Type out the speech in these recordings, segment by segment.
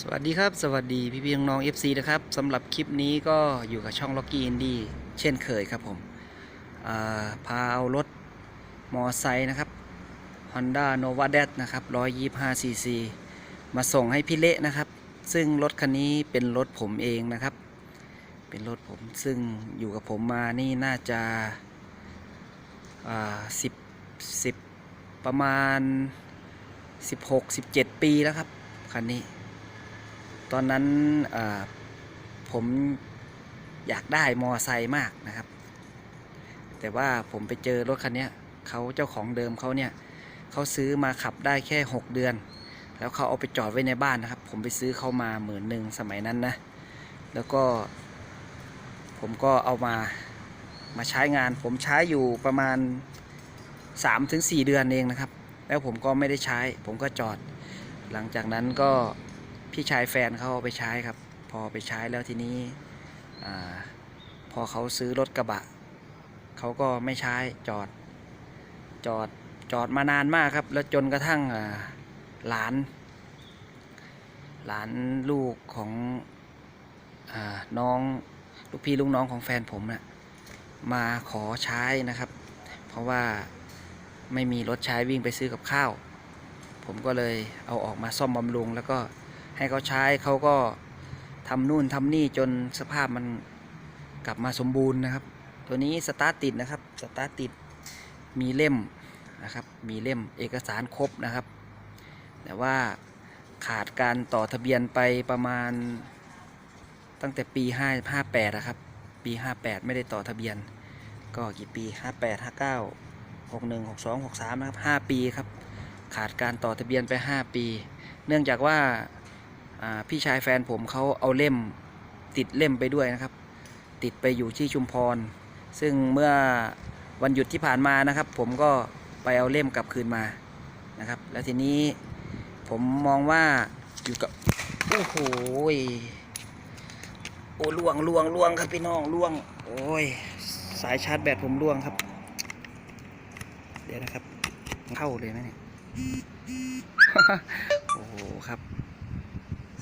สวัสดีครับ สวัสดีพี่พี่น้องๆ FC นะครับสำหรับคลิปนี้ก็อยู่กับช่อง Locky Indie เช่นเคยครับผมาพาเอารถมอไซค์นะครับ Honda Nova d a นะครับ 125cc มาส่งให้พี่เละนะครับ ซึ่งรถคันนี้เป็นรถผมเองนะครับ เป็นรถผมซึ่งอยู่กับผมมานี่น่าจะสิบสิบประมาณ 16 17 ปีแล้วครับคันนี้ ตอนนั้นผมอยากได้มอไซค์มากนะครับ แต่ว่าผมไปเจอรถคันนี้เขาเจ้าของเดิมเขาเนี่ยเขาซื้อมาขับได้แค่ 6 เดือน แล้วเขาเอาไปจอดไว้ในบ้านนะครับ ผมไปซื้อเขามาหมื่นหนึ่งสมัยนั้นนะ แล้วก็ ผมก็เอามามาใช้งาน ผมใช้อยู่ประมาณ 3-4 เดือนเองนะครับ แล้วผมก็ไม่ได้ใช้ ผมก็จอด หลังจากนั้นก็ พี่ชายแฟนเขาเอาไปใช้ครับ พอไปใช้แล้วทีนี้อพอเขาซื้อรถกระบะเขาก็ไม่ใช้จอด จอดจอดมานานมากครับ แล้วจนกระทั่งหลาน หลานลูกของอน้องลูกพี่ลูกน้องของแฟนผมนะ่ะมาขอใช้นะครับ เพราะว่าไม่มีรถใช้วิ่งไปซื้อกับข้าว ผมก็เลยเอาออกมาซ่อมบำรุงแล้วก็ ให้เขาใช้เขาก็ทำนู่นทำนี่จนสภาพมันกลับมาสมบูรณ์นะครับ ตัวนี้สตาร์ทติดนะครับสตาร์ทติดมีเล่มนะครับ มีเล่มเอกสารครบนะครับ แต่ว่าขาดการต่อทะเบียนไปประมาณตั้งแต่ปี 5 58นะครับ ปี 58 ไม่ได้ต่อทะเบียน ก็กี่ปี 58 59 61 62 63 นะครับ 5 ปีครับ ขาดการต่อทะเบียนไป 5 ปี เนื่องจากว่า พี่ชายแฟนผมเขาเอาเล่มติดเล่มไปด้วยนะครับ ติดไปอยู่ที่ชุมพร ซึ่งเมื่อวันหยุดที่ผ่านมานะครับ ผมก็ไปเอาเล่มกลับคืนมานะครับ แล้วทีนี้ผมมองว่าอยู่กับโอ้โหโอ้ล่วงล่วงล่วงครับพี่น้องล่วง โอ้ยสายชาร์จแบตผมล่วงครับ เดี๋ยวนะครับ เข้าเลยไหมเนี่ยโอ้โหครับ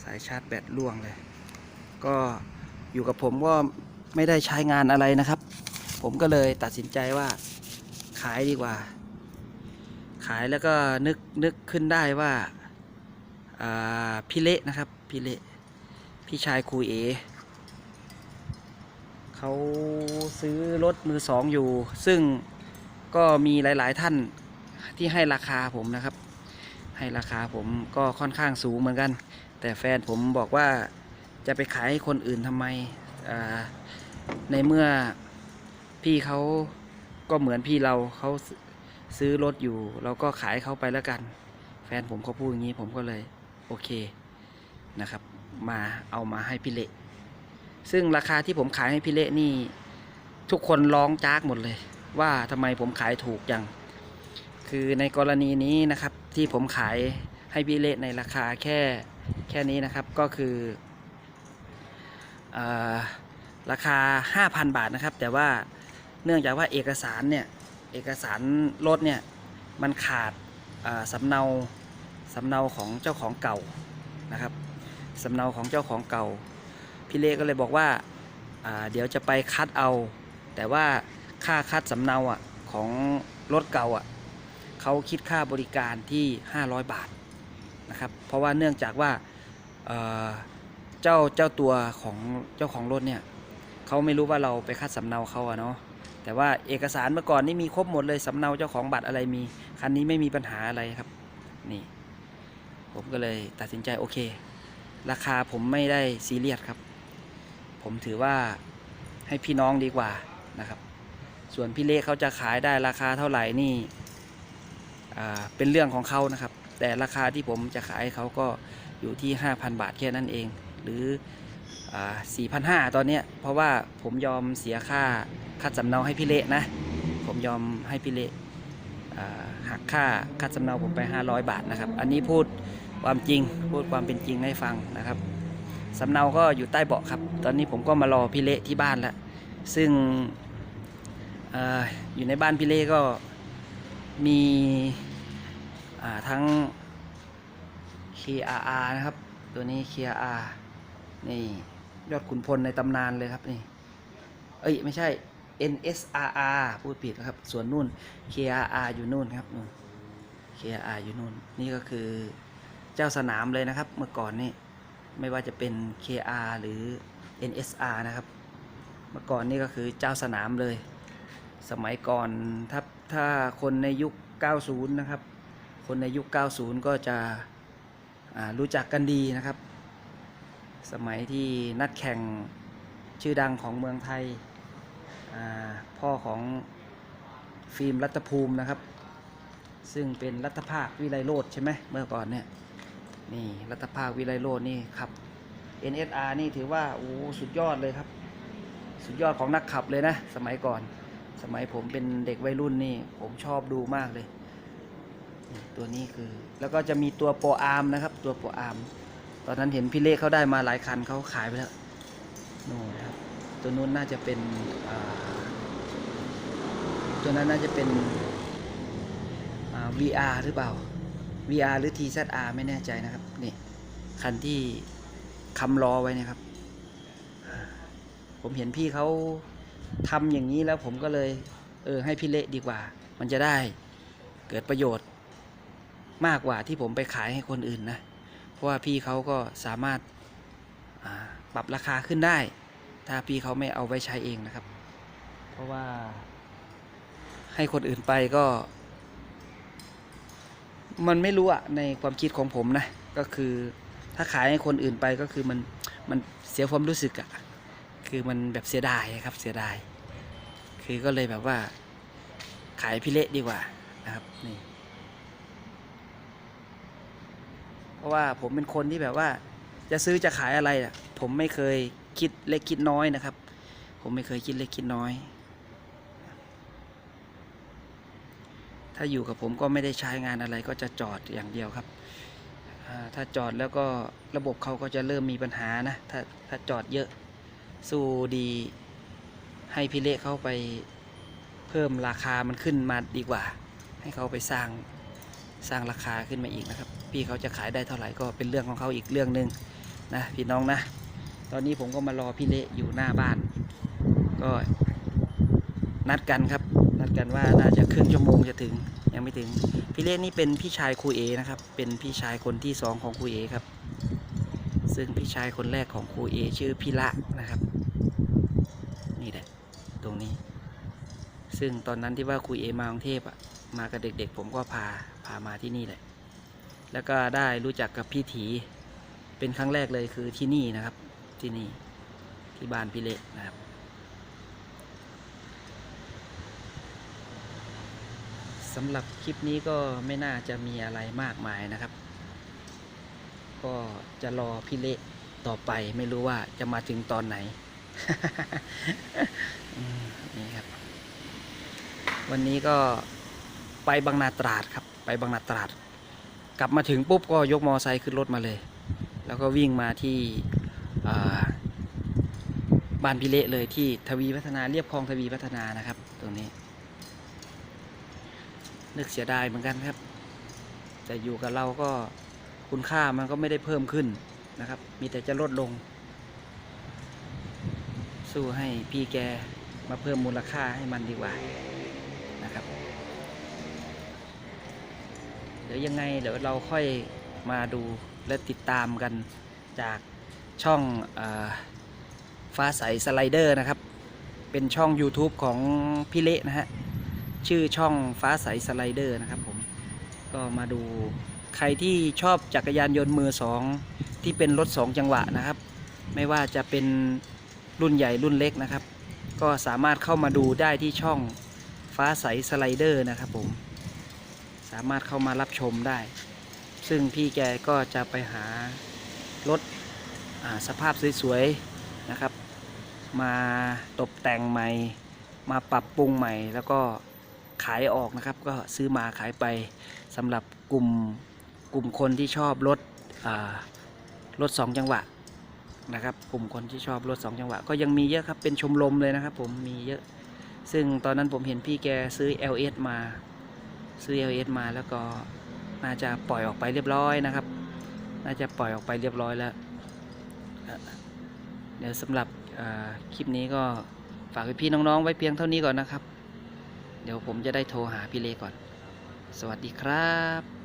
สายชาร์จแบตล่วงเลย ก็อยู่กับผมก็ไม่ได้ใช้งานอะไรนะครับ ผมก็เลยตัดสินใจว่าขายดีกว่า ขายแล้วก็นึกนึกขึ้นได้ว่าาพี่เละนะครับ พี่เละพี่ชายครูเอเขาซื้อรถมือสองอยู่ ซึ่งก็มีหลาย ๆ ท่านที่ให้ราคาผมนะครับ ให้ราคาผมก็ค่อนข้างสูงเหมือนกัน แต่แฟนผมบอกว่าจะไปขายให้คนอื่นทำไม ในเมื่อพี่เขาก็เหมือนพี่เราเขาซื้อรถอยู่ เราก็ขายเขาไปแล้วกัน แฟนผมเขาพูดอย่างนี้ผมก็เลย โอเคนะครับ มาเอามาให้พี่เละซึ่งราคาที่ผมขายให้พี่เละนี่ทุกคนร้องจากหมดเลย ว่าทำไมผมขายถูกจัง คือในกรณีนี้นะครับที่ผมขายให้พี่เละในราคาแค่ แค่นี้นะครับก็คืออาราคา 5,000 บาทนะครับ แต่ว่าเนื่องจากว่าเอกสารเนี่ย เอกสารรถเนี่ย มันขาดสำเนาสำเนาของเจ้าของเก่านะครับสำเนาของเจ้าของเก่า พี่เล่ก็เลยบอกว่าอ่าเดี๋ยวจะไปคัดเอา แต่ว่าค่าคัดสำเนาอะของรถเก่าอะเขาคิดค่าบริการที่ 500 บาทนะครับ เพราะว่าเนื่องจากว่า เจ้าเจ้าตัวของเจ้าของรถเนี่ยเขาไม่รู้ว่าเราไปคัดสำเนาเขาอะเนาะแต่ว่าเอกสารเมื่อก่อนนี่มีครบหมดเลยสำเนาเจ้าของบัตรอะไรมีคันนี้ไม่มีปัญหาอะไรครับ นี่ ผมก็เลยตัดสินใจโอเค ราคาผมไม่ได้ซีเรียสครับ ผมถือว่าให้พี่น้องดีกว่านะครับ ส่วนพี่เละเขาจะขายได้ราคาเท่าไหร่นี่เป็นเรื่องของเขานะครับ แต่ราคาที่ผมจะขายเขาก็อยู่ที่ 5,000 บาทแค่นั้นเอง หรือ4,500 ตอนนี้เพราะว่าผมยอมเสียค่าคัดสำเนาให้พี่เละนะ ผมยอมให้พี่เละหักค่าคัดสำเนาผมไป 500 บาทนะครับ อันนี้พูดความจริงพูดความเป็นจริงให้ฟังนะครับสำเนาก็อยู่ใต้เบาะครับ ตอนนี้ผมก็มารอพี่เละที่บ้านแล้วซึ่งออยู่ในบ้านพี่เละก็มี ทั้ง KRR นะครับ ตัวนี้เคียอานี่ยอดขุนพลในตำนานเลยครับนี่เอ้ยไม่ใช่ NSRR พูดผิดนะครับ ส่วนนู่น KRR อยู่นู่นครับนู่น KRR อยู่นู่น นี่ก็คือเจ้าสนามเลยนะครับ เมื่อก่อนนี่ไม่ว่าจะเป็น KR หรือ NSR นะครับ เมื่อก่อนนี่ก็คือเจ้าสนามเลย สมัยก่อนถ้าถ้าคนในยุค 90 นะครับ คนในยุค 90 ก็จะรู้จักกันดีนะครับ สมัยที่นัดแข่งชื่อดังของเมืองไทย พ่อของฟิล์มรัตภูมินะครับ ซึ่งเป็นรัฐภาควิไลโรดใช่ไหมเมื่อก่อนเนี่ยนี่รัฐภาควิไลโรดนี่ครับ NSR นี่ถือว่าโอ้สุดยอดเลยครับ สุดยอดของนักขับเลยนะ สมัยก่อน สมัยผมเป็นเด็กวัยรุ่นนี่ผมชอบดูมากเลย ตัวนี้คือ แล้วก็จะมีตัวโปรอาร์มนะครับ ตัวโปรอาร์มตอนนั้นเห็นพี่เล่เขาได้มาหลายคันเขาขายไปแล้วนู่นนะครับ ตัวนู้นน่าจะเป็นตัวนั้นน่าจะเป็น VR หรือเปล่า VR หรือ TZR ไม่แน่ใจนะครับนี่คันที่คำล้อไว้นะครับ ผมเห็นพี่เขาทำอย่างนี้แล้วผมก็เลย เออให้พี่เละดีกว่า มันจะได้เกิดประโยชน์ มากกว่าที่ผมไปขายให้คนอื่นนะ เพราะว่าพี่เขาก็สามารถาปรับราคาขึ้นได้ ถ้าพี่เขาไม่เอาไว้ใช้เองนะครับ เพราะว่าให้คนอื่นไปก็ มันไม่รู้อะในความคิดของผมนะ ก็คือถ้าขายให้คนอื่นไปก็คือมันมันเสียความรู้สึกอะคือมันแบบเสียดายครับเสียดาย คือก็เลยแบบว่าขายพี่เละดีกว่านะครับนี่ เพราะว่าผมเป็นคนที่แบบว่า จะซื้อจะขายอะไรอะผมไม่เคยคิดเล็กคิดน้อยนะครับ ผมไม่เคยคิดเล็กคิดน้อย ถ้าอยู่กับผมก็ไม่ได้ใช้งานอะไรก็จะจอดอย่างเดียวครับถ้าจอดแล้วก็ระบบเขาก็จะเริ่มมีปัญหานะ ถ้าถ้าจอดเยอะสู้ดีให้พี่เละเข้าไปเพิ่มราคามันขึ้นมาดีกว่า ให้เขาไปสร้าง สร้างราคาขึ้นมาอีกนะครับ พี่เขาจะขายได้เท่าไหร่ก็เป็นเรื่องของเขาอีกเรื่องหนึ่งนะพี่น้องนะ ตอนนี้ผมก็มารอพี่เละอยู่หน้าบ้าน ก็นัดกันครับ นัดกันว่าน่าจะครึ่งชั่วโมงจะถึงยังไม่ถึง พี่เละนี่เป็นพี่ชายครูเอนะครับ เป็นพี่ชายคนที่สองของครูเอครับ ซึ่งพี่ชายคนแรกของครูเอชื่อพี่ละนะครับ นี่แหละตรงนี้ ซึ่งตอนนั้นที่ว่าครูเอมากรุงเทพอะ มากับเด็กๆ ผมก็พาพามาที่นี่แหละ แล้วก็ได้รู้จักกับพี่ถีเป็นครั้งแรกเลยคือที่นี่นะครับ ที่นี่ที่บ้านพี่เละนะครับ สำหรับคลิปนี้ก็ไม่น่าจะมีอะไรมากมายนะครับ ก็จะรอพี่เละต่อไปไม่รู้ว่าจะมาถึงตอนไหนนี่ครับ วันนี้ก็ ไปบางนาตราดครับ ไปบางนาตราด กลับมาถึงปุ๊บก็ยกมอไซค์ขึ้นรถมาเลย แล้วก็วิ่งมาที่บ้านพิเละเลยที่ทวีพัฒนาเรียบคลองทวีพัฒนานะครับ ตรงนี้ นึกเสียดายเหมือนกันครับ แต่อยู่กับเราก็คุณค่ามันก็ไม่ได้เพิ่มขึ้นนะครับ มีแต่จะลดลง สู้ให้พี่แกมาเพิ่มมูลค่าให้มันดีกว่านะครับ ดี๋ยวยังไงเดี๋ยวเราค่อยมาดูและติดตามกันจากช่องอฟ้าใสสไลเดอร์นะครับ เป็นช่อง YouTube ของพี่เละนะฮะ ชื่อช่องฟ้าใสสไลเดอร์นะครับผมก็มาดูใครที่ชอบจักรยานยนต์มือสองที่เป็นรถสองจังหวะนะครับ ไม่ว่าจะเป็นรุ่นใหญ่รุ่นเล็กนะครับ ก็สามารถเข้ามาดูได้ที่ช่องฟ้าใสสไลเดอร์นะครับผม สามารถเข้ามารับชมได้ ซึ่งพี่แกก็จะไปหารถสภาพสวยๆนะครับ มาตกแต่งใหม่ มาปรับปรุงใหม่ แล้วก็ขายออกนะครับ ก็ซื้อมาขายไปสำหรับกลุ่มกลุ่มคนที่ชอบรถรถสองจังหวะนะครับ กลุ่มคนที่ชอบรถสองจังหวะ ก็ยังมีเยอะครับเป็นชมรมเลยนะครับ ผมมีเยอะ ซึ่งตอนนั้นผมเห็นพี่แกซื้อ LS มา ซื้อ LS มาแล้วก็น่าจะปล่อยออกไปเรียบร้อยนะครับ น่าจะปล่อยออกไปเรียบร้อยแล้ว เดี๋ยวสำหรับคลิปนี้ก็ฝากพี่น้องๆไว้เพียงเท่านี้ก่อนนะครับ เดี๋ยวผมจะได้โทรหาพี่เลก่อน สวัสดีครับ